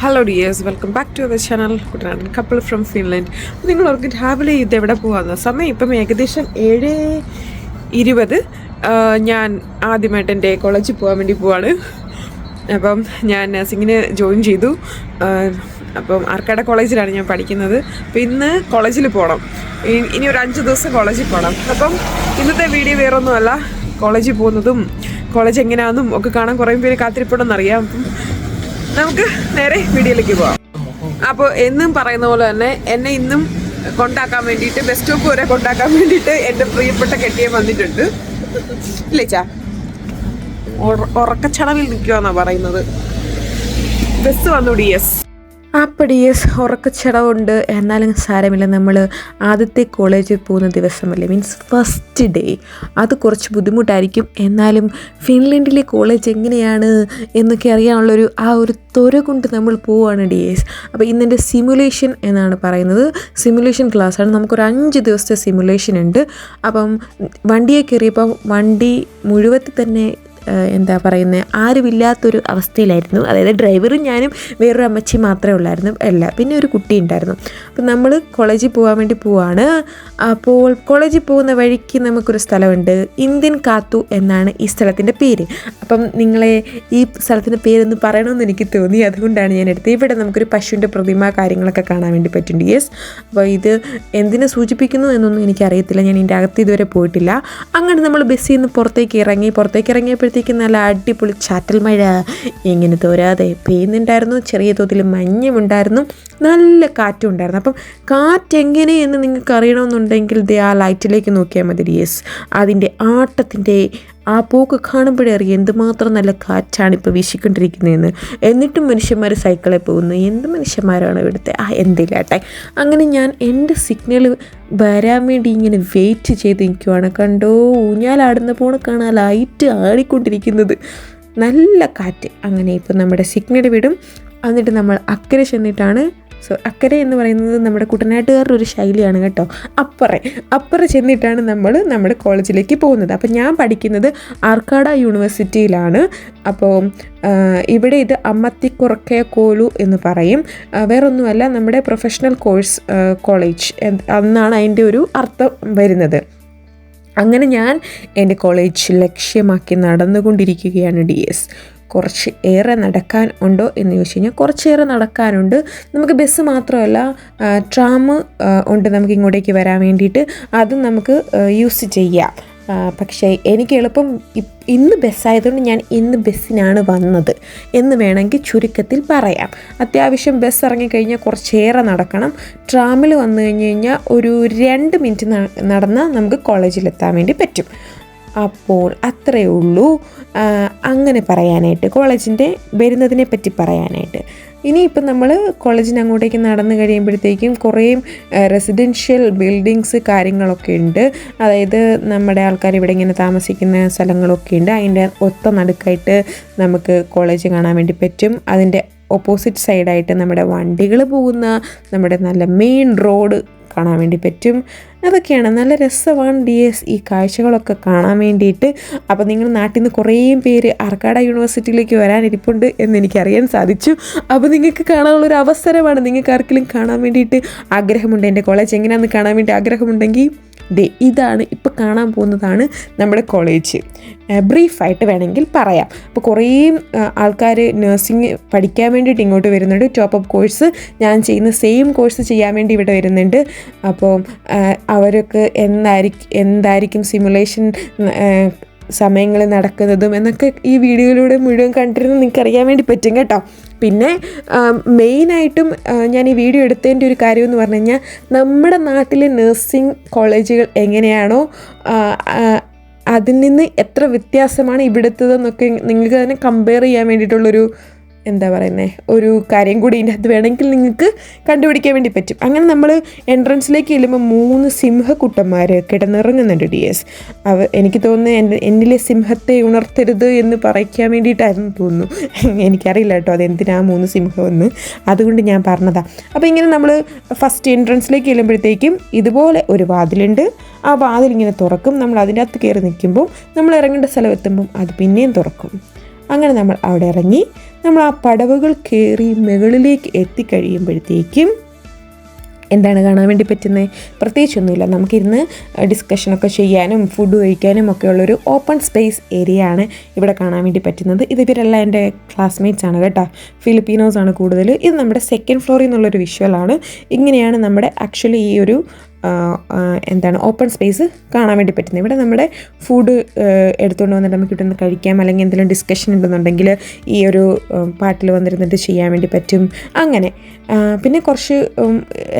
Hello dears welcome back to our channel Kuttanadan couple from Finland അപ്പോൾ നിങ്ങൾ ഓർക്ക് രാവിലെ ഇത് എവിടെ പോകാമെന്ന് സമയം ഇപ്പം ഏകദേശം ഏഴ് ഇരുപത്. ഞാൻ ആദ്യമായിട്ട് എന്റെ കോളേജിൽ പോകാൻ വേണ്ടി പോവാണ്. അപ്പം ഞാൻ നഴ്സിങ്ങിന് ജോയിൻ ചെയ്തു. അപ്പം ആർക്കാട കോളേജിലാണ് ഞാൻ പഠിക്കുന്നത്. അപ്പം ഇന്ന് കോളേജിൽ പോകണം ഇനി ഒരു അഞ്ച് ദിവസം കോളേജിൽ പോകണം അപ്പം ഇന്നത്തെ വീഡിയോ വേറൊന്നുമല്ല. കോളേജിൽ പോകുന്നതും കോളേജ് എങ്ങനെയാണെന്നും ഒക്കെ കാണാൻ കുറേ പേര് കാത്തിരിപ്പുണ്ടെന്നറിയാം. അപ്പം നമുക്ക് നേരെ വീഡിയോയിലേക്ക് പോവാം. അപ്പോൾ എന്നും പറയുന്ന പോലെ തന്നെ എന്നെ ഇന്നും കൊണ്ടാക്കാൻ വേണ്ടിട്ട് ബസ് സ്റ്റോപ്പ് വരെ കൊണ്ടാക്കാൻ വേണ്ടിട്ട് എന്റെ പ്രിയപ്പെട്ട കെട്ടിയെ വന്നിട്ടുണ്ട്. ഇല്ലേ ചാ? ഉറക്കച്ചടവിൽ നിൽക്കുവാന്നാ പറയുന്നത്. ബസ് വന്നു ഡി എസ് അപ്പടി യെസ് ഉറക്കച്ചടവുണ്ട്. എന്നാലും സാരമില്ല. നമ്മൾ ആദ്യത്തെ കോളേജിൽ പോകുന്ന ദിവസമല്ലേ? Means first day. അത് കുറച്ച് ബുദ്ധിമുട്ടായിരിക്കും. എന്നാലും ഫിൻലൻഡിലെ കോളേജ് എങ്ങനെയാണ് എന്നൊക്കെ അറിയാനുള്ളൊരു ആ ഒരു ത്വര കൊണ്ട് നമ്മൾ പോവുകയാണ് ഡി എസ് അപ്പോൾ ഇന്നെന്റെ സിമുലേഷൻ എന്നാണ് പറയുന്നത്. സിമുലേഷൻ ക്ലാസ്സാണ്. നമുക്കൊരു അഞ്ച് ദിവസത്തെ സിമുലേഷൻ ഉണ്ട്. അപ്പം വണ്ടിയെ കയറിയപ്പോൾ വണ്ടി മുഴുവത്തിൽ തന്നെ എന്താ പറയുന്നത് ആരുമില്ലാത്തൊരു അവസ്ഥയിലായിരുന്നു. അതായത് ഡ്രൈവറും ഞാനും വേറൊരു അമ്മച്ചി മാത്രമേ ഉള്ളായിരുന്നു. അല്ല പിന്നെ ഒരു കുട്ടി ഉണ്ടായിരുന്നു. അപ്പം നമ്മൾ കോളേജിൽ പോകാൻ വേണ്ടി പോവാണ്. അപ്പോൾ കോളേജിൽ പോകുന്ന വഴിക്ക് നമുക്കൊരു സ്ഥലമുണ്ട്. ഇന്ത്യൻ കാത്തു എന്നാണ് ഈ സ്ഥലത്തിന്റെ പേര്. അപ്പം നിങ്ങളെ ഈ സ്ഥലത്തിന്റെ പേരൊന്ന് പറയണമെന്ന് എനിക്ക് തോന്നി. അതുകൊണ്ടാണ് ഞാൻ എടുത്തത്. ഇവിടെ നമുക്കൊരു പശുവിന്റെ പ്രതിമ കാര്യങ്ങളൊക്കെ കാണാൻ വേണ്ടി പറ്റുന്നുണ്ട്. യെസ് അപ്പോൾ ഇത് എന്തിനെ സൂചിപ്പിക്കുന്നു എന്നൊന്നും എനിക്കറിയത്തില്ല. ഞാൻ ഇതിന്റെ അകത്ത് ഇതുവരെ പോയിട്ടില്ല. അങ്ങനെ നമ്മൾ ബസ്സിൽ നിന്ന് പുറത്തേക്ക് ഇറങ്ങി പുറത്തേക്ക് ഇറങ്ങിയപ്പോഴത്തേക്കും നല്ല അടിപൊളി ചാറ്റൽ മഴ ഇങ്ങനെ തോരാതെ പെയ്യുന്നുണ്ടായിരുന്നു. ചെറിയ തോതിൽ മഞ്ഞുമുണ്ടായിരുന്നു നല്ല കാറ്റും ഉണ്ടായിരുന്നു. അപ്പം കാറ്റ് എങ്ങനെയെന്ന് നിങ്ങൾക്ക് അറിയണമെന്നുണ്ടെങ്കിൽ ദേ ആ ലൈറ്റിലേക്ക് നോക്കിയാൽ മതി. യെസ് അതിന്റെ ആട്ടത്തിന്റെ ആ പൂക്ക് കാണുമ്പോഴേ അറിയാം എന്തുമാത്രം നല്ല കാറ്റാണ് ഇപ്പോൾ വീശിക്കൊണ്ടിരിക്കുന്നതെന്ന്. എന്നിട്ടും മനുഷ്യന്മാർ സൈക്കിളിൽ പോകുന്നു. എന്ത് മനുഷ്യന്മാരാണ് ഇവിടുത്തെ? ആ എന്തില്ലാട്ടെ അങ്ങനെ ഞാൻ എന്റെ സിഗ്നൽ വരാൻ വേണ്ടി ഇങ്ങനെ വെയിറ്റ് ചെയ്ത് നിൽക്കുവാണ് കണ്ടോ ഊഞ്ഞാലാടുന്ന പോണക്കാണ് ആ ലൈറ്റ് ആടിക്കൊണ്ടിരിക്കുന്നത്. നല്ല കാറ്റ്. അങ്ങനെ ഇപ്പോൾ നമ്മുടെ സിഗ്നൽ വിടും. എന്നിട്ട് നമ്മൾ അക്കരെ ചെന്നിട്ടാണ് സോ അക്കരെ എന്ന് പറയുന്നത് നമ്മുടെ കുട്ടനാട്ടുകാരുടെ ഒരു ശൈലിയാണ് കേട്ടോ. അപ്പറെ. അപ്പറെ ചെന്നിട്ടാണ് നമ്മൾ നമ്മുടെ കോളേജിലേക്ക് പോകുന്നത്. അപ്പോൾ ഞാൻ പഠിക്കുന്നത് ആർക്കാട യൂണിവേഴ്സിറ്റിയിലാണ്. അപ്പോൾ ഇവിടെ ഇത് അമ്മത്തിക്കുറക്കെ കോലു എന്ന് പറയും. വേറൊന്നുമല്ല നമ്മുടെ പ്രൊഫഷണൽ കോഴ്സ് കോളേജ് എന്നാണ് അതിന്റെ ഒരു അർത്ഥം വരുന്നത്. അങ്ങനെ ഞാൻ എന്റെ കോളേജ് ലക്ഷ്യമാക്കി നടന്നുകൊണ്ടിരിക്കുകയാണ് ഡി എസ് കുറച്ച് ഏറെ നടക്കാൻ ഉണ്ടോ എന്ന് ചോദിച്ചു കഴിഞ്ഞാൽ കുറച്ചേറെ നടക്കാനുണ്ട്. നമുക്ക് ബസ് മാത്രമല്ല ട്രാം ഉണ്ട് നമുക്ക് ഇങ്ങോട്ടേക്ക് വരാൻ വേണ്ടിയിട്ട്. അതും നമുക്ക് യൂസ് ചെയ്യാം. പക്ഷേ എനിക്ക് എളുപ്പം ഇന്ന് ബസ്സായതുകൊണ്ട് ഞാൻ ഇന്ന് ബസ്സിനാണ് വന്നത് എന്ന് വേണമെങ്കിൽ ചുരുക്കത്തിൽ പറയാം. അത്യാവശ്യം ബസ് ഇറങ്ങിക്കഴിഞ്ഞാൽ കുറച്ചേറെ നടക്കണം. ട്രാമിൽ വന്നു കഴിഞ്ഞ് കഴിഞ്ഞാൽ ഒരു രണ്ട് മിനിറ്റ് നടന്നാൽ നമുക്ക് കോളേജിലെത്താൻ വേണ്ടി പറ്റും. അപ്പോൾ അത്രയേ ഉള്ളൂ. അങ്ങനെ പറയാനായിട്ട് കോളേജിന്റെ വരുന്നതിനെ പറ്റി പറയാനായിട്ട്. ഇനിയിപ്പം നമ്മൾ കോളേജിന് അങ്ങോട്ടേക്ക് നടന്നു കഴിയുമ്പോഴത്തേക്കും കുറേ റെസിഡൻഷ്യൽ ബിൽഡിങ്സ് കാര്യങ്ങളൊക്കെ ഉണ്ട്. അതായത് നമ്മുടെ ആൾക്കാർ ഇവിടെ ഇങ്ങനെ താമസിക്കുന്ന സ്ഥലങ്ങളൊക്കെ ഉണ്ട്. അതിന്റെ ഒത്ത നടുക്കായിട്ട് നമുക്ക് കോളേജ് കാണാൻ വേണ്ടി പറ്റും. അതിന്റെ ഓപ്പോസിറ്റ് സൈഡായിട്ട് നമ്മുടെ വണ്ടികൾ പോകുന്ന നമ്മുടെ നല്ല മെയിൻ റോഡ് കാണാൻ വേണ്ടി പറ്റും. അതൊക്കെയാണ്. നല്ല രസമാണ് ഡി എസ് ഈ കാഴ്ചകളൊക്കെ കാണാൻ വേണ്ടിയിട്ട്. അപ്പോൾ നിങ്ങൾ നാട്ടിൽ നിന്ന് കുറേ പേര് ആർക്കാട യൂണിവേഴ്സിറ്റിയിലേക്ക് വരാനിരിപ്പുണ്ട് എന്ന് എനിക്കറിയാൻ സാധിച്ചു. അപ്പോൾ നിങ്ങൾക്ക് കാണാനുള്ളൊരു അവസരമാണ്. നിങ്ങൾക്ക് ആർക്കെങ്കിലും കാണാൻ വേണ്ടിയിട്ട് ആഗ്രഹമുണ്ട്. എന്റെ കോളേജ് എങ്ങനെയാണെന്ന് കാണാൻ വേണ്ടി ആഗ്രഹമുണ്ടെങ്കിൽ ദേ ഇതാണ് ഇപ്പോൾ കാണാൻ പോകുന്നതാണ് നമ്മുടെ കോളേജ് ബ്രീഫായിട്ട് വേണമെങ്കിൽ പറയാം. അപ്പോൾ കുറേ ആൾക്കാർ നഴ്സിംഗ് പഠിക്കാൻ വേണ്ടിയിട്ട് ഇങ്ങോട്ട് വരുന്നുണ്ട്. ടോപ്പ് അപ്പ് കോഴ്സ് ഞാൻ ചെയ്യുന്ന സെയിം കോഴ്സ് ചെയ്യാൻ വേണ്ടി ഇവിടെ വരുന്നുണ്ട്. അപ്പോൾ അവരൊക്കെ എന്തായിരിക്കും എന്തായിരിക്കും സിമുലേഷൻ സമയങ്ങളിൽ നടക്കുന്നതും എന്നൊക്കെ ഈ വീഡിയോയിലൂടെ മുഴുവൻ കണ്ടിരുന്ന് നിങ്ങൾക്ക് അറിയാൻ വേണ്ടി പറ്റും കേട്ടോ. പിന്നെ മെയിനായിട്ടും ഞാൻ ഈ വീഡിയോ എടുത്തതിന്റെ ഒരു കാര്യം എന്ന് പറഞ്ഞു കഴിഞ്ഞാൽ നമ്മുടെ നാട്ടിലെ നഴ്സിംഗ് കോളേജുകൾ എങ്ങനെയാണോ അതിൽ നിന്ന് എത്ര വ്യത്യാസമാണ് ഇവിടുത്തതെന്നൊക്കെ നിങ്ങൾക്ക് തന്നെ കമ്പയർ ചെയ്യാൻ വേണ്ടിയിട്ടുള്ളൊരു എന്താ പറയുന്നത് ഒരു കാര്യം കൂടി ഇതിന്റെ അകത്ത് വേണമെങ്കിൽ നിങ്ങൾക്ക് കണ്ടുപിടിക്കാൻ വേണ്ടി പറ്റും. അങ്ങനെ നമ്മൾ എൻട്രൻസിലേക്ക് ചെല്ലുമ്പോൾ മൂന്ന് സിംഹക്കുട്ടന്മാർ കിടന്നിറങ്ങുന്നുണ്ട് ഡി എസ്. അവ എനിക്ക് തോന്നുന്നു എന്റെ എന്നിലെ സിംഹത്തെ ഉണർത്തരുത് എന്ന് പറയിക്കാൻ വേണ്ടിയിട്ടായിരുന്നു തോന്നുന്നു. എനിക്കറിയില്ല കേട്ടോ അതെന്തിനാ മൂന്ന് സിംഹമെന്ന്. അതുകൊണ്ട് ഞാൻ പറഞ്ഞതാണ് അപ്പോൾ ഇങ്ങനെ നമ്മൾ ഫസ്റ്റ് എൻട്രൻസിലേക്ക് ചെല്ലുമ്പോഴത്തേക്കും ഇതുപോലെ ഒരു വാതിലുണ്ട്. ആ വാതിൽ ഇങ്ങനെ തുറക്കും. നമ്മൾ അതിന്റെ അകത്ത് കയറി നിൽക്കുമ്പോൾ നമ്മൾ ഇറങ്ങേണ്ട സ്ഥലം എത്തുമ്പം അത് പിന്നെയും തുറക്കും. അങ്ങനെ നമ്മൾ അവിടെ ഇറങ്ങി നമ്മൾ ആ പടവുകൾ കയറി മുകളിലേക്ക് എത്തിക്കഴിയുമ്പോഴത്തേക്കും എന്താണ് കാണാൻ വേണ്ടി പറ്റുന്നത്? പ്രത്യേകിച്ചൊന്നുമില്ല. നമുക്കിരുന്ന് ഡിസ്കഷനൊക്കെ ചെയ്യാനും ഫുഡ് കഴിക്കാനും ഒക്കെ ഉള്ളൊരു ഓപ്പൺ സ്പേസ് ഏരിയ ആണ് ഇവിടെ കാണാൻ വേണ്ടി പറ്റുന്നത്. ഇത് ഇവരെല്ലാം എന്റെ ക്ലാസ്മേറ്റ്സ് ആണ് കേട്ടോ. ഫിലിപ്പീനോസ് ആണ് കൂടുതൽ ഇത് നമ്മുടെ സെക്കൻഡ് ഫ്ലോറിൽ നിന്നുള്ളൊരു വിഷ്വലാണ് ഇങ്ങനെയാണ് നമ്മുടെ ആക്ച്വലി ഈ ഒരു എന്താണ് ഓപ്പൺ സ്പേസ് കാണാൻ വേണ്ടി പറ്റുന്നത്. ഇവിടെ നമ്മുടെ ഫുഡ് എടുത്തുകൊണ്ട് വന്നിട്ട് നമുക്ക് കിട്ടുന്ന കഴിക്കാം. അല്ലെങ്കിൽ എന്തെങ്കിലും ഡിസ്കഷൻ ഉണ്ടെന്നുണ്ടെങ്കിൽ ഈ ഒരു പാട്ടിൽ വന്നിരുന്നിട്ട് ചെയ്യാൻ വേണ്ടി പറ്റും. അങ്ങനെ. പിന്നെ കുറച്ച്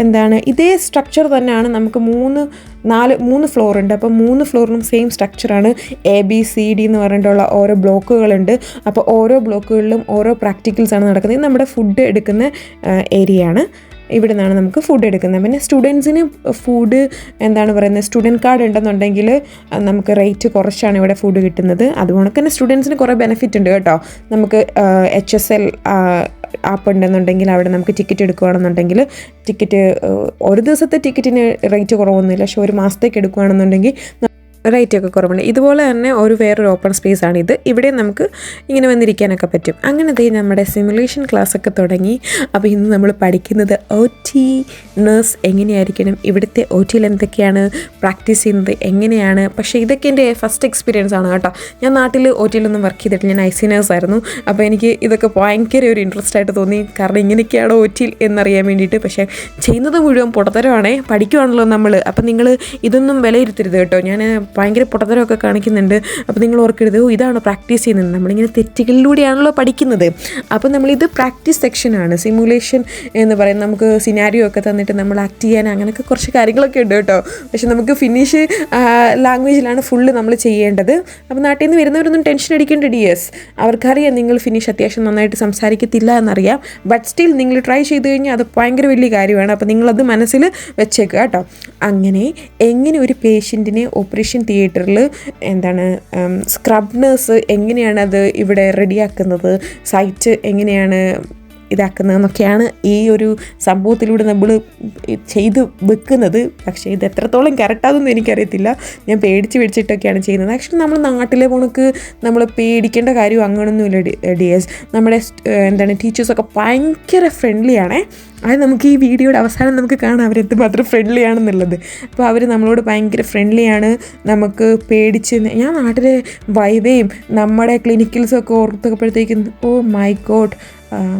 എന്താണ് ഇതേ സ്ട്രക്ചർ തന്നെയാണ് നമുക്ക് മൂന്ന് നാല് മൂന്ന് ഫ്ലോർ ഉണ്ട്. അപ്പോൾ മൂന്ന് ഫ്ലോറിനും സെയിം സ്ട്രക്ചറാണ് എ ബി സി ഡി എന്ന് പറഞ്ഞിട്ടുള്ള ഓരോ ബ്ലോക്കുകളുണ്ട് അപ്പോൾ ഓരോ ബ്ലോക്കുകളിലും ഓരോ പ്രാക്ടിക്കൽസ് ആണ് നടക്കുന്നത്. നമ്മുടെ ഫുഡ് എടുക്കുന്ന ഏരിയയാണ് ഇവിടെ നിന്നാണ് നമുക്ക് ഫുഡ് എടുക്കുന്നത്. പിന്നെ സ്റ്റുഡൻസിന് ഫുഡ് എന്താണ് പറയുന്നത്? സ്റ്റുഡന്റ് കാർഡ് ഉണ്ടെന്നുണ്ടെങ്കിൽ നമുക്ക് റേറ്റ് കുറച്ചാണ് ഇവിടെ ഫുഡ് കിട്ടുന്നത്. അതുകൊണ്ട് തന്നെ സ്റ്റുഡൻസിന് കുറേ ബെനിഫിറ്റ് ഉണ്ട് കേട്ടോ. നമുക്ക് എച്ച് എസ് എൽ ആപ്പ് ഉണ്ടെന്നുണ്ടെങ്കിൽ അവിടെ നമുക്ക് ടിക്കറ്റ് എടുക്കുകയാണെന്നുണ്ടെങ്കിൽ ടിക്കറ്റ് ഒരു ദിവസത്തെ ടിക്കറ്റിന് റേറ്റ് കുറവൊന്നുമില്ല. പക്ഷേ ഒരു മാസത്തേക്ക് എടുക്കുകയാണെന്നുണ്ടെങ്കിൽ റേറ്റ് ഒക്കെ കുറവുണ്ട്. ഇതുപോലെ തന്നെ ഒരു വേറൊരു ഓപ്പൺ സ്പേസ് ആണ് ഇത്. ഇവിടെ നമുക്ക് ഇങ്ങനെ വന്നിരിക്കാനൊക്കെ പറ്റും. അങ്ങനെ ദേ നമ്മുടെ സിമുലേഷൻ ക്ലാസ് ഒക്കെ തുടങ്ങി. അപ്പോൾ ഇന്ന് നമ്മൾ പഠിക്കുന്നത് ഒ ടി നേഴ്സ് എങ്ങനെയായിരിക്കണം? ഇവിടുത്തെ ഒ ടിയിൽ എന്തൊക്കെയാണ്? പ്രാക്ടീസ് ചെയ്യുന്നത് എങ്ങനെയാണ്? പക്ഷേ ഇതൊക്കെ എന്റെ ഫസ്റ്റ് എക്സ്പീരിയൻസ് ആണ് കേട്ടോ. ഞാൻ നാട്ടിൽ ഒ ടിയിലൊന്നും വർക്ക് ചെയ്തിട്ടില്ല. ഞാൻ ഐ സി നേഴ്സ് ആയിരുന്നു. അപ്പോൾ എനിക്ക് ഇതൊക്കെ ഭയങ്കര ഒരു ഇൻട്രസ്റ്റ് ആയിട്ട് തോന്നി. കാരണം ഇങ്ങനെയൊക്കെയാണ് ഒ ടിയിൽ എന്നറിയാൻ വേണ്ടിയിട്ട്. പക്ഷേ ചെയ്യുന്നത് മുഴുവൻ പുറത്തരമാണേ പഠിക്കുവാണല്ലോ നമ്മൾ അപ്പം നിങ്ങൾ ഇതൊന്നും വിലയിരുത്തരുത് കേട്ടോ. ഞാൻ ഭയങ്കര പൊട്ടത്തരമൊക്കെ കാണിക്കുന്നുണ്ട്. അപ്പോൾ നിങ്ങൾ ഓർക്കരുത് ഇതാണ് പ്രാക്ടീസ് ചെയ്യുന്നത്? നമ്മളിങ്ങനെ തെറ്റുകളിലൂടെയാണല്ലോ പഠിക്കുന്നത്. അപ്പോൾ നമ്മളിത് പ്രാക്ടീസ് സെക്ഷനാണ് സിമുലേഷൻ എന്ന് പറയുന്നത് നമുക്ക് സിനാരിയോ ഒക്കെ തന്നിട്ട് നമ്മൾ ആക്ട് ചെയ്യാൻ അങ്ങനെയൊക്കെ കുറച്ച് കാര്യങ്ങളൊക്കെ ഉണ്ട് കേട്ടോ. പക്ഷെ നമുക്ക് ഫിനിഷ് ലാംഗ്വേജിലാണ് ഫുള്ള് നമ്മൾ ചെയ്യേണ്ടത്. അപ്പോൾ നാട്ടിൽ നിന്ന് വരുന്നവരൊന്നും ടെൻഷൻ അടിക്കേണ്ട ഡിയേഴ്സ് അവർക്കറിയാം നിങ്ങൾ ഫിനിഷ് അത്യാവശ്യം നന്നായിട്ട് സംസാരിക്കത്തില്ല എന്നറിയാം. ബട്ട് സ്റ്റിൽ നിങ്ങൾ ട്രൈ ചെയ്ത് കഴിഞ്ഞാൽ അത് ഭയങ്കര വലിയ കാര്യമാണ്. അപ്പോൾ നിങ്ങളത് മനസ്സിൽ വെച്ചേക്കുക കേട്ടോ. അങ്ങനെ എങ്ങനെ ഒരു പേഷ്യന്റിനെ ഓപ്പറേഷൻ തിയേറ്ററിൽ എന്താണ് സ്ക്രബ് നേഴ്സ് എങ്ങനെയാണ് അത് ഇവിടെ റെഡിയാക്കുന്നത് സൈറ്റ് എങ്ങനെയാണ് ഇതാക്കുന്നതെന്നൊക്കെയാണ് ഈ ഒരു സംഭവത്തിലൂടെ നമ്മൾ ചെയ്ത് വെക്കുന്നത്. പക്ഷേ ഇത് എത്രത്തോളം കറക്റ്റാകുമെന്ന് എനിക്കറിയത്തില്ല. ഞാൻ പേടിച്ച് പിടിച്ചിട്ടൊക്കെയാണ് ചെയ്യുന്നത്. ആക്ച്വലി നമ്മൾ നാട്ടിലെ പോണക്ക് നമ്മൾ പേടിക്കേണ്ട കാര്യം അങ്ങനെയൊന്നുമില്ല ഡി എസ് നമ്മുടെ എന്താണ് ടീച്ചേഴ്സൊക്കെ ഭയങ്കര ഫ്രണ്ട്ലിയാണേ. അത് നമുക്ക് ഈ വീഡിയോയുടെ അവസാനം നമുക്ക് കാണാം അവരെന്ത് മാത്രം ഫ്രണ്ട്ലി ആണെന്നുള്ളത് അപ്പോൾ അവർ നമ്മളോട് ഭയങ്കര ഫ്രണ്ട്ലിയാണ്. നമുക്ക് പേടിച്ച് ഞാൻ നാട്ടിലെ വൈവയും നമ്മുടെ ക്ലിനിക്കൽസൊക്കെ ഓർത്തപ്പോഴത്തേക്കും ഓ മൈ ഗോഡ്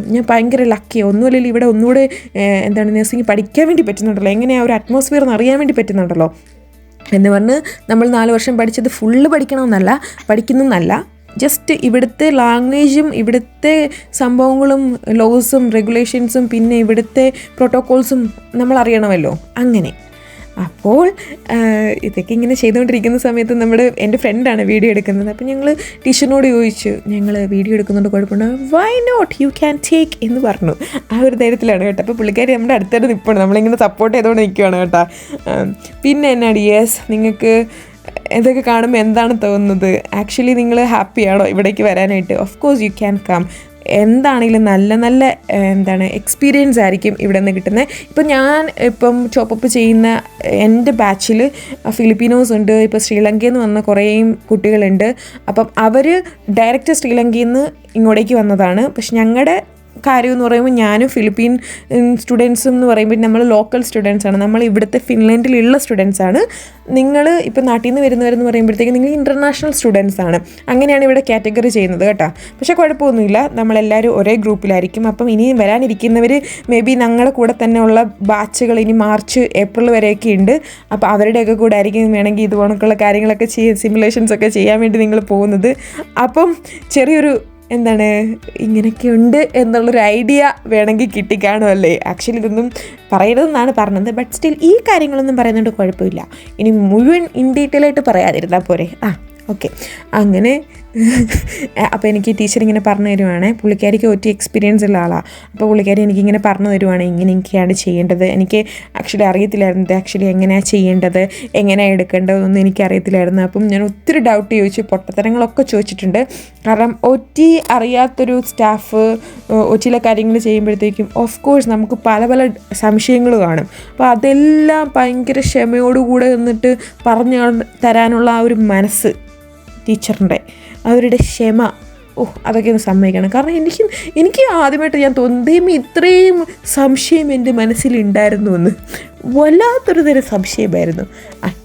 ഞാൻ ഭയങ്കര ലക്കി ഒന്നുമില്ലെങ്കിൽ ഇവിടെ ഒന്നുകൂടെ എന്താണ് നഴ്സിംഗ് പഠിക്കാൻ വേണ്ടി പറ്റുന്നുണ്ടല്ലോ. എങ്ങനെയാണ് ഒരു അറ്റ്മോസ്ഫിയർ എന്ന് അറിയാൻ വേണ്ടി പറ്റുന്നുണ്ടല്ലോ. എന്ന് പറഞ്ഞ് നമ്മൾ നാല് വർഷം പഠിച്ചത് ഫുള്ള് പഠിക്കണമെന്നല്ല പഠിക്കുന്നതെന്നല്ല ജസ്റ്റ് ഇവിടുത്തെ ലാംഗ്വേജും ഇവിടുത്തെ സംഭവങ്ങളും ലോസും റെഗുലേഷൻസും പിന്നെ ഇവിടുത്തെ പ്രോട്ടോക്കോൾസും നമ്മൾ അറിയണമല്ലോ. അങ്ങനെ. അപ്പോൾ ഇതൊക്കെ ഇങ്ങനെ ചെയ്തുകൊണ്ടിരിക്കുന്ന സമയത്ത് നമ്മുടെ എന്റെ ഫ്രണ്ടാണ് വീഡിയോ എടുക്കുന്നത്. അപ്പോൾ ഞങ്ങൾ ടീച്ചറിനോട് ചോദിച്ചു ഞങ്ങൾ വീഡിയോ എടുക്കുന്നുണ്ട് കുഴപ്പമുണ്ടോ? Why not you can take എന്ന് പറഞ്ഞു. ആ ഒരു ധൈര്യത്തിലാണ് കേട്ടോ. അപ്പോൾ പുള്ളിക്കാരി നമ്മുടെ അടുത്തായിട്ട് നിൽപ്പുണ്ട് നമ്മളിങ്ങനെ സപ്പോർട്ട് ചെയ്തുകൊണ്ട് നിൽക്കുകയാണ് കേട്ടോ. പിന്നെ എന്നാണ് യെസ് നിങ്ങൾക്ക് ഇതൊക്കെ കാണുമ്പോൾ എന്താണ് തോന്നുന്നത്? ആക്ച്വലി നിങ്ങൾ ഹാപ്പിയാണോ ഇവിടേക്ക് വരാനായിട്ട്? Of course you can come എന്താണെങ്കിലും നല്ല നല്ല എന്താണ് എക്സ്പീരിയൻസ് ആയിരിക്കും ഇവിടെ നിന്ന് കിട്ടുന്നത് ഇപ്പം ഞാൻ ഇപ്പം ചോപ്പപ്പ് ചെയ്യുന്ന എന്റെ ബാച്ചിൽ ഫിലിപ്പീനോസ് ഉണ്ട് ഇപ്പോൾ ശ്രീലങ്കയിൽ നിന്ന് വന്ന കുറേ കുട്ടികളുണ്ട്. അപ്പം അവർ ഡയറക്റ്റ് ശ്രീലങ്കയിൽ നിന്ന് ഇങ്ങോട്ടേക്ക് വന്നതാണ്. പക്ഷെ ഞങ്ങളുടെ കാര്യം എന്ന് പറയുമ്പോൾ ഞാനും ഫിലിപ്പീൻ സ്റ്റുഡൻസും എന്ന് പറയുമ്പോൾ നമ്മൾ ലോക്കൽ സ്റ്റുഡൻസ് ആണ്. നമ്മൾ ഇവിടുത്തെ ഫിൻലൻഡിലുള്ള സ്റ്റുഡൻസ് ആണ്. നിങ്ങൾ ഇപ്പോൾ നാട്ടിൽ നിന്ന് വരുന്നവരെന്ന് പറയുമ്പോഴത്തേക്ക് നിങ്ങൾ ഇന്റർനാഷണൽ സ്റ്റുഡൻസ് ആണ്. അങ്ങനെയാണ് ഇവിടെ കാറ്റഗറി ചെയ്യുന്നത് കേട്ടോ. പക്ഷേ കുഴപ്പമൊന്നുമില്ല. നമ്മളെല്ലാവരും ഒരേ ഗ്രൂപ്പിലായിരിക്കും അപ്പം ഇനിയും വരാനിരിക്കുന്നവർ മേ ബി ഞങ്ങളുടെ കൂടെ തന്നെ ഉള്ള ബാച്ചുകൾ ഇനി മാർച്ച് ഏപ്രിൽ വരെയൊക്കെ ഉണ്ട്. അപ്പോൾ അവരുടെയൊക്കെ കൂടെ ആയിരിക്കും വേണമെങ്കിൽ ഇത് കാര്യങ്ങളൊക്കെ ചെയ്യാൻ സിമുലേഷൻസ് ഒക്കെ ചെയ്യാൻ വേണ്ടി നിങ്ങൾ പോകുന്നത്. അപ്പം ചെറിയൊരു എന്താണ് ഇങ്ങനെയൊക്കെ ഉണ്ട് എന്നുള്ളൊരു ഐഡിയ വേണമെങ്കിൽ കിട്ടിക്കാണുമല്ലേ? ആക്ച്വലി ഇതൊന്നും പറയരുതെന്നാണ് പറഞ്ഞത്. ബട്ട് സ്റ്റിൽ ഈ കാര്യങ്ങളൊന്നും പറയുന്നുണ്ട് കുഴപ്പമില്ല. ഇനി മുഴുവൻ ഇൻ ഡീറ്റെയിൽ ആയിട്ട് പറയാതിരുന്നാൽ പോരെ. ആ ഓക്കെ അങ്ങനെ അപ്പോൾ എനിക്ക് ടീച്ചർ ഇങ്ങനെ പറഞ്ഞു തരുവാണ്. പുള്ളിക്കാരിക്ക് ഒറ്റ എക്സ്പീരിയൻസ് ഉള്ള ആളാണ് അപ്പോൾ പുള്ളിക്കാരി എനിക്കിങ്ങനെ പറഞ്ഞു തരുവാണ് ഇങ്ങനെയൊക്കെയാണ് ചെയ്യേണ്ടത്. എനിക്ക് ആക്ച്വലി അറിയത്തില്ലായിരുന്നു ആക്ച്വലി എങ്ങനെയാണ് ചെയ്യേണ്ടത് എങ്ങനെയാണ് എടുക്കേണ്ടതെന്നൊന്നും എനിക്ക് അറിയത്തില്ലായിരുന്നു അപ്പം ഞാൻ ഒത്തിരി ഡൗട്ട് ചോദിച്ചു പൊട്ടത്തരങ്ങളൊക്കെ ചോദിച്ചിട്ടുണ്ട്. കാരണം ഒറ്റ അറിയാത്തൊരു സ്റ്റാഫ് ഒറ്റ കാര്യങ്ങൾ ചെയ്യുമ്പോഴത്തേക്കും ഓഫ് കോഴ്സ് നമുക്ക് പല പല സംശയങ്ങൾ കാണും. അപ്പോൾ അതെല്ലാം ഭയങ്കര ക്ഷമയോടുകൂടെ നിന്നിട്ട് പറഞ്ഞു തരാനുള്ള ആ ഒരു മനസ്സ് ടീച്ചറിന്റെ. അവരുടെ ക്ഷമ. ഓ അതൊക്കെ ഒന്ന് സമ്മതിക്കണം. കാരണം എനിക്ക് എനിക്ക് ആദ്യമായിട്ട് ഞാൻ തോന്നുന്നതും ഇത്രയും സംശയം എന്റെ മനസ്സിലുണ്ടായിരുന്നു എന്ന് വല്ലാത്തൊരു തരം സംശയമായിരുന്നു.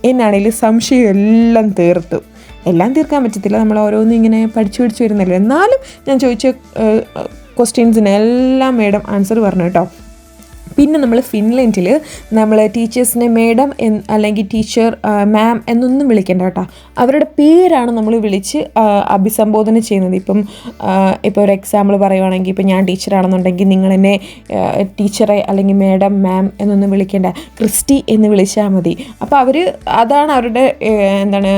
എന്നാണെങ്കിലും സംശയം എല്ലാം തീർത്തു. എല്ലാം തീർക്കാൻ പറ്റത്തില്ല. നമ്മൾ ഓരോന്നും ഇങ്ങനെ പഠിച്ചു പഠിച്ചു വരുന്നല്ലോ. എന്നാലും ഞാൻ ചോദിച്ച ക്വസ്റ്റ്യൻസിനെല്ലാം മേഡം ആൻസർ പറഞ്ഞു കേട്ടോ. പിന്നെ നമ്മൾ ഫിൻലൻഡിൽ നമ്മൾ ടീച്ചേഴ്സിനെ മേഡം എന്ന് അല്ലെങ്കിൽ ടീച്ചർ മാം എന്നൊന്നും വിളിക്കേണ്ട കേട്ടോ. അവരുടെ പേരാണ് നമ്മൾ വിളിച്ച് അഭിസംബോധന ചെയ്യുന്നത്. ഇപ്പം ഇപ്പോൾ ഒരു എക്സാമ്പിൾ പറയുവാണെങ്കിൽ ഇപ്പം ഞാൻ ടീച്ചറാണെന്നുണ്ടെങ്കിൽ നിങ്ങൾ എന്നെ ടീച്ചറെ അല്ലെങ്കിൽ മേഡം മാം എന്നൊന്നും വിളിക്കേണ്ട. ക്രിസ്റ്റി എന്ന് വിളിച്ചാൽ മതി. അപ്പോൾ അവർ അതാണ് അവരുടെ എന്താണ്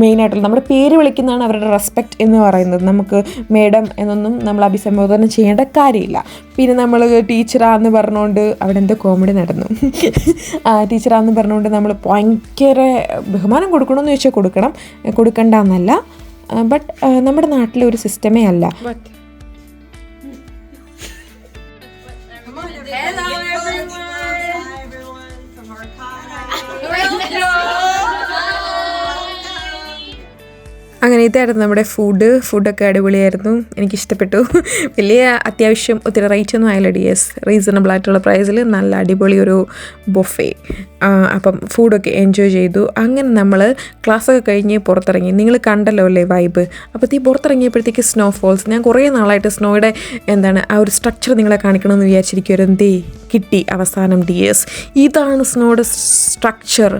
മെയിനായിട്ടുള്ള നമ്മുടെ പേര് വിളിക്കുന്നതാണ് അവരുടെ റെസ്പെക്റ്റ് എന്ന് പറയുന്നത്. നമുക്ക് മേഡം എന്നൊന്നും നമ്മൾ അഭിസംബോധന ചെയ്യേണ്ട കാര്യമില്ല. പിന്നെ നമ്മൾ ടീച്ചറാന്ന് പറഞ്ഞുകൊണ്ട് അവിടെ എന്തോ കോമഡി നടന്നു. ആ ടീച്ചറാന്ന് പറഞ്ഞുകൊണ്ട് നമ്മൾ ഭയങ്കര ബഹുമാനം കൊടുക്കണമെന്ന് ചോദിച്ചാൽ കൊടുക്കണം. കൊടുക്കണ്ട എന്നല്ല ബട്ട് നമ്മുടെ നാട്ടിലെ ഒരു സിസ്റ്റമേ അല്ല. അങ്ങനെ ഇതായിരുന്നു നമ്മുടെ ഫുഡ് ഫുഡൊക്കെ അടിപൊളിയായിരുന്നു. എനിക്കിഷ്ടപ്പെട്ടു. വലിയ അത്യാവശ്യം ഒത്തിരി റേറ്റ് ഒന്നും ആയില്ല ഡിയസ് റീസണബിൾ ആയിട്ടുള്ള പ്രൈസിൽ നല്ല അടിപൊളി ഒരു ബൊഫേ അപ്പം ഫുഡൊക്കെ എൻജോയ് ചെയ്തു. അങ്ങനെ നമ്മൾ ക്ലാസ്സൊക്കെ കഴിഞ്ഞ് പുറത്തിറങ്ങി. നിങ്ങൾ കണ്ടല്ലോ അല്ലേ വൈബ് അപ്പോൾ ഈ പുറത്തിറങ്ങിയപ്പോഴത്തേക്ക് സ്നോ ഫോൾസ് ഞാൻ കുറേ നാളായിട്ട് സ്നോയുടെ എന്താണ് ആ ഒരു സ്ട്രക്ചർ നിങ്ങളെ കാണിക്കണമെന്ന് വിചാരിച്ചിരിക്കുമായിരുന്നു എന്തേ കിട്ടി അവസാനം ഡി എസ് ഇതാണ് സ്നോയുടെ സ്ട്രക്ചർ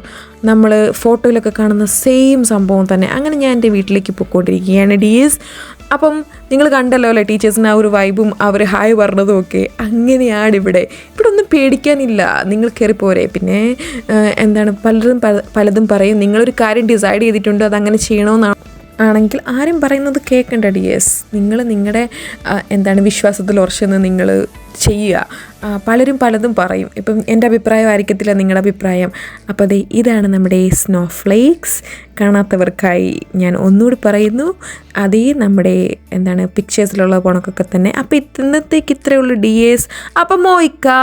നമ്മൾ ഫോട്ടോയിലൊക്കെ കാണുന്ന സെയിം സംഭവം തന്നെ. അങ്ങനെ ഞാൻ എന്റെ വീട്ടിലേക്ക് പോയിക്കൊണ്ടിരിക്കുകയാണ് ഡീസ് അപ്പം നിങ്ങൾ കണ്ടല്ലോ അല്ലേ ടീച്ചേഴ്സിന് ആ ഒരു വൈബും അവർ ഹായ് പറഞ്ഞതും ഒക്കെ. അങ്ങനെയാണ് ഇവിടെ. ഇവിടെ ഒന്നും പേടിക്കാനില്ല. നിങ്ങൾ കയറിപ്പോരെ പിന്നെ എന്താണ് പലരും പല- പലതും പറയും നിങ്ങളൊരു കാര്യം ഡിസൈഡ് ചെയ്തിട്ടുണ്ട്? അതങ്ങനെ ചെയ്യണമെന്നാണ് ആണെങ്കിൽ ആരും പറയുന്നത് കേൾക്കണ്ടടി എസ് നിങ്ങൾ നിങ്ങളുടെ എന്താണ് വിശ്വാസത്തിൽ ഉറച്ചെന്ന് നിങ്ങൾ ചെയ്യുക. പലരും പലതും പറയും. ഇപ്പം എന്റെ അഭിപ്രായം ആയിരിക്കത്തില്ല നിങ്ങളുടെ അഭിപ്രായം. അപ്പോൾ അതെ ഇതാണ് നമ്മുടെ സ്നോ ഫ്ലേക്സ് കാണാത്തവർക്കായി ഞാൻ ഒന്നുകൂടി പറയുന്നു. അതേ നമ്മുടെ എന്താണ് പിക്ചേഴ്സിലുള്ള പോണക്കൊക്കെ തന്നെ. അപ്പോൾ ഇന്നത്തേക്ക് ഇത്രയുള്ളൂ ഡി എസ് അപ്പം മോയിക്കാ